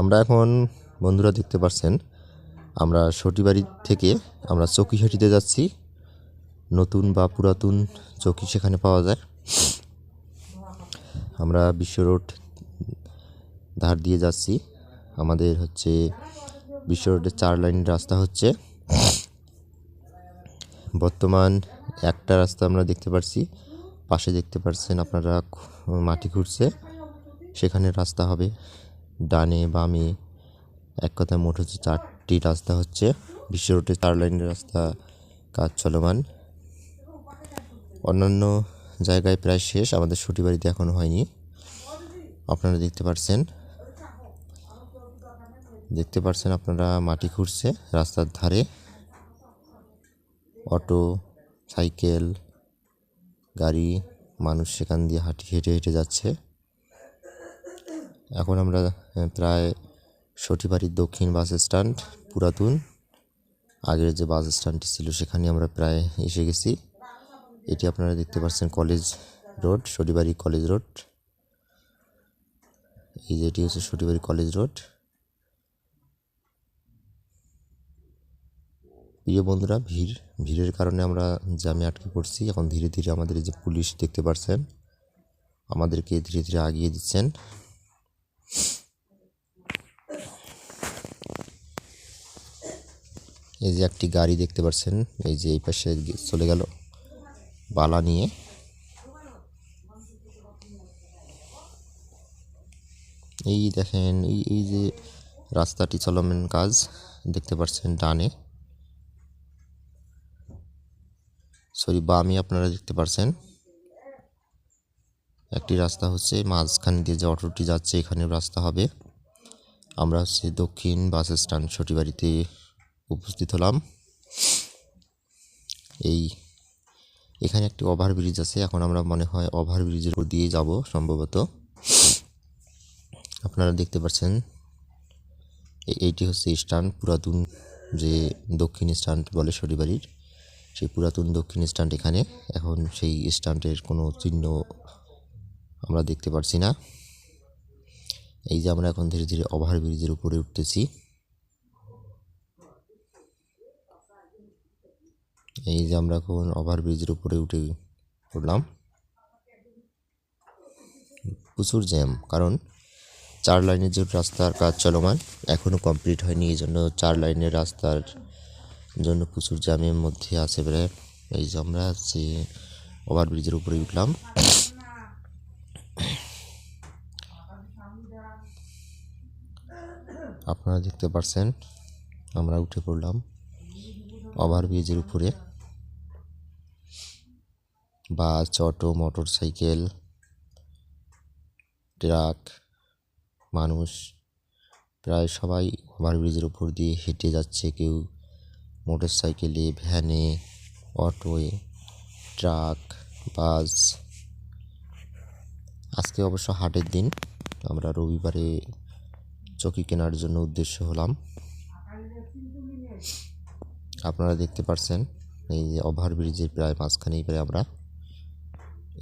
আমরা এখন বন্ধুরা দেখতে পাচ্ছেন আমরা সটি সটিবাড়ি থেকে আমরা চকিহাটিতে যাচ্ছি। নতুন বা পুরাতন চকি সেখানে পাওয়া যায়। আমরা বিশ্ব রোড ধার দিয়ে যাচ্ছি। আমাদের হচ্ছে বিশ্ব রোডের চার লাইন রাস্তা হচ্ছে। বর্তমান একটা রাস্তা আমরা দেখতে পাচ্ছি পাশে দেখতে পাচ্ছেন আপনারা মাটি খুঁড়ছে। সেখানে রাস্তা হবে। ডানে বামে, এক কথায় মোট হচ্ছে চারটি রাস্তা হচ্ছে। বিশ্ব রোডে চার লাইনের রাস্তা কাজ চলমান। অন্যান্য জায়গায় প্রায় শেষ, আমাদের বাড়িতে এখনও হয়নি। আপনারা দেখতে পাচ্ছেন দেখতে পাচ্ছেন আপনারা মাটি খুঁড়ছে রাস্তার ধারে। অটো, সাইকেল, গাড়ি, মানুষ সেখান দিয়ে হাঁটি হেঁটে হেঁটে যাচ্ছে। এখন আমরা প্রায় সটিবাড়ির দক্ষিণ বাস স্ট্যান্ড, পুরাতন। আগের যে বাস স্ট্যান্ডটি ছিল সেখানে আমরা প্রায় এসে গেছি। এটি আপনারা দেখতে পাচ্ছেন college road Satibari college road. এই যে এটি হচ্ছে সটিবাড়ি কলেজ রোড। প্রিয় বন্ধুরা, ভিড়, ভিড়ের কারণে আমরা জ্যামে আটকে পড়ছি। এখন ধীরে ধীরে আমাদের যে পুলিশ দেখতে পাচ্ছেন আমাদেরকে ধীরে ধীরে আগিয়ে দিচ্ছেন। এই যে একটি গাড়ি দেখতে পাচ্ছেন, এই যে এই পাশে চলে গেল বালা নিয়ে। এই দেখেন, এই এই যে রাস্তাটি চলমান কাজ দেখতে পাচ্ছেন ডানে। সরি, বামে আপনারা দেখতে পাচ্ছেন। একটি রাস্তা হচ্ছে মাঝখান দিয়ে যে অটোটি যাচ্ছে, এখানেও রাস্তা হবে। আমরা হচ্ছে দক্ষিণ বাস স্ট্যান্ড সটিবাড়িতে উপস্থিত হলাম। এই, এখানে একটি ওভারব্রিজ আছে। এখন আমরা মনে হয় ওভারব্রিজের উপর দিয়ে যাব সম্ভবত। আপনারা দেখতে পাচ্ছেন এইটি হচ্ছে স্ট্যান্ড পুরাতন যে দক্ষিণ স্ট্যান্ড বলে সরিবাড়ির সেই পুরাতন দক্ষিণ স্ট্যান্ড এখানে। এখন সেই স্ট্যান্ডের কোনো চিহ্ন আমরা দেখতে পারছি না। এই যে আমরা এখন ধীরে ধীরে ওভারব্রিজের উপরে উঠতেছি। এই যে আমরা এখন ওভারব্রিজের উপরে উঠে পড়লাম। প্রচুর জ্যাম কারণ চার লাইনের যে রাস্তার কাজ চলমান এখনও কমপ্লিট হয়নি। এই জন্য চার লাইনের রাস্তার জন্য প্রচুর জ্যামের মধ্যে আছে প্রায় এই যে আমরা যে ওভারব্রিজের উপরে উঠলাম। আপনারা দেখতে পাচ্ছেন আমরা উঠে পড়লাম ওভারব্রিজের উপরে। Bus, auto motorcycle truck, মানুষ, প্রায় সবাই ওভারব্রিজের উপর দিয়ে হেঁটে যাচ্ছে কেউ মোটর সাইকেলে ভ্যানে, অটোয়ে, ট্রাক, বাস। আজকে অবশ্য হাটের দিন, আমরা রবিবারে চকি কেনার জন্য উদ্দেশ্য হলাম। আপনারা দেখতে পাচ্ছেন এই যে ওভারব্রিজের প্রায় মাঝখানেই প্রায় আমরা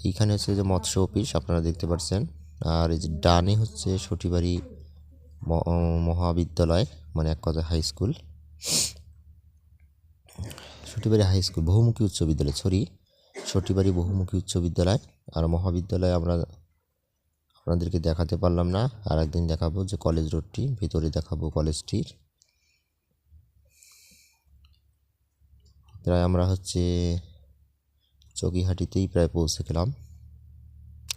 এইখানে হচ্ছে যে মৎস্য অফিস, আপনারা দেখতে পাচ্ছেন আর এই যে ডানে হচ্ছে সটিবাড়ি ম- মহাবিদ্যালয় মানে এক কথা high school Satibari high school বহুমুখী উচ্চ বিদ্যালয় সরি সটিবাড়ি বহুমুখী উচ্চ বিদ্যালয়। আর মহাবিদ্যালয় আমরা, আপনাদেরকে দেখাতে পারলাম না। আর একদিন দেখাবো যে কলেজ রোডটি ভিতরে দেখাবো কলেজটির প্রায় আমরা হচ্ছে চকিহাটিতেই প্রায় পৌঁছে গেলাম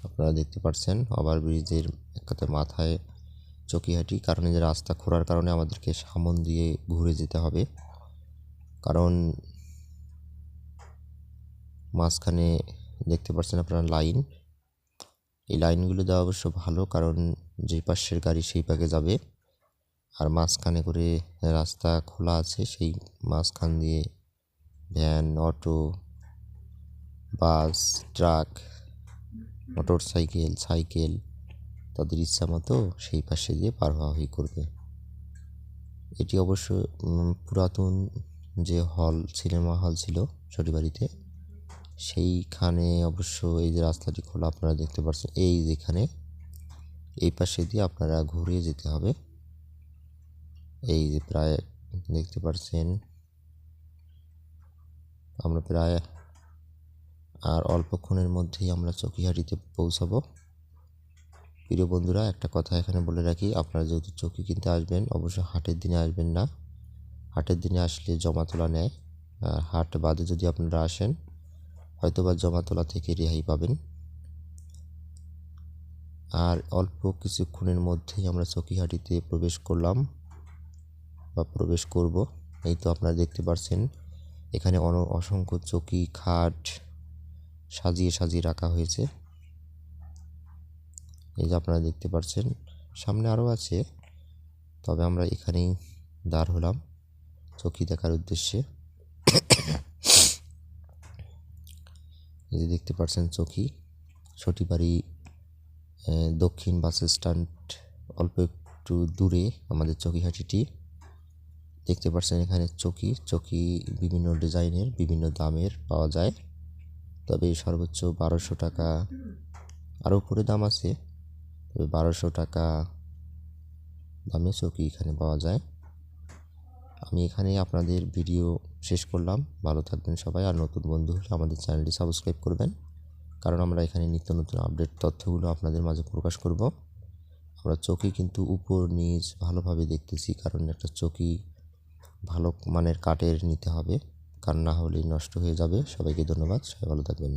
আপনারা দেখতে পাচ্ছেন ওভার ব্রিজের এক কথায় মাথায় চকিহাটি, কারণ যে রাস্তা খোঁড়ার কারণে আমাদেরকে সামন দিয়ে ঘুরে যেতে হবে। কারণ মাঝখানে দেখতে পাচ্ছেন আপনারা লাইন। এই লাইনগুলো দেওয়া অবশ্য ভালো, কারণ যেই পাশের গাড়ি সেই পাকে যাবে। আর মাঝখানে করে রাস্তা খোলা আছে, সেই মাঝখান দিয়ে van, auto bus, truck motorcycle cycle তাদের ইচ্ছা মতো সেই পাশে দিয়ে পার হওয়া করবে। এটি অবশ্য পুরাতন যে হল, সিনেমা হল ছিল ছোটবাড়িতে সেইখানে অবশ্য এই যে রাস্তাটি খোলা আপনারা দেখতে পাচ্ছেন এই যেখানে এই পাশে দিয়ে আপনারা ঘুরে যেতে হবে। এই যে প্রায়, দেখতে পাচ্ছেন আমরা প্রায় আর অল্পক্ষণের মধ্যেই আমরা চকিহাটিতে পৌঁছাবো। প্রিয় বন্ধুরা, একটা কথা এখানে বলে রাখি, আপনারা যেহেতু চকি কিনতে আসবেন অবশ্যই হাটের দিনে আসবেন না। হাটের দিনে আসলে জমা তোলা নেয়, আর হাট বাদে যদি আপনারা আসেন, হয়তোবা জমা তোলা থেকে রেহাই পাবেন। আর অল্প কিছুক্ষণের মধ্যেই আমরা চকিহাটিতে প্রবেশ করলাম, বা প্রবেশ করব। এই তো আপনারা দেখতে পাচ্ছেন এখানে অসংখ্য চকি, খাট সাজিয়ে সাজিয়ে রাখা হয়েছে। এই যে আপনারা দেখতে পাচ্ছেন, সামনে আরও আছে, তবে আমরা এখানেই দাঁড় হলাম চকি দেখার উদ্দেশ্যে। এই যে দেখতে পাচ্ছেন চকি সটিবাড়ি দক্ষিণ বাস স্ট্যান্ড, অল্প একটু দূরে আমাদের চকিহাটিটি দেখতে পাচ্ছেন এখানে চকি চকি বিভিন্ন ডিজাইনের, বিভিন্ন দামের পাওয়া যায়। তবে সর্বোচ্চ বারোশো টাকা। আরও উপরে দাম আছে, তবে বারোশো টাকা দামে চকি এখানে পাওয়া যায়। আমি এখানে আপনাদের ভিডিও শেষ করলাম। ভালো থাকবেন সবাই, আর নতুন বন্ধু হলে আমাদের চ্যানেলটি সাবস্ক্রাইব করবেন, কারণ আমরা এখানে নিত্য নতুন আপডেট তথ্যগুলো আপনাদের মাঝে প্রকাশ করব। আমরা চকি কিন্তু উপর নিচ ভালোভাবে দেখতেছি, কারণ একটা চকি ভালো মানের কাঠের নিতে হবে। কার না হলেই নষ্ট হয়ে যাবে। সবাইকে ধন্যবাদ। সবাই ভালো থাকবেন।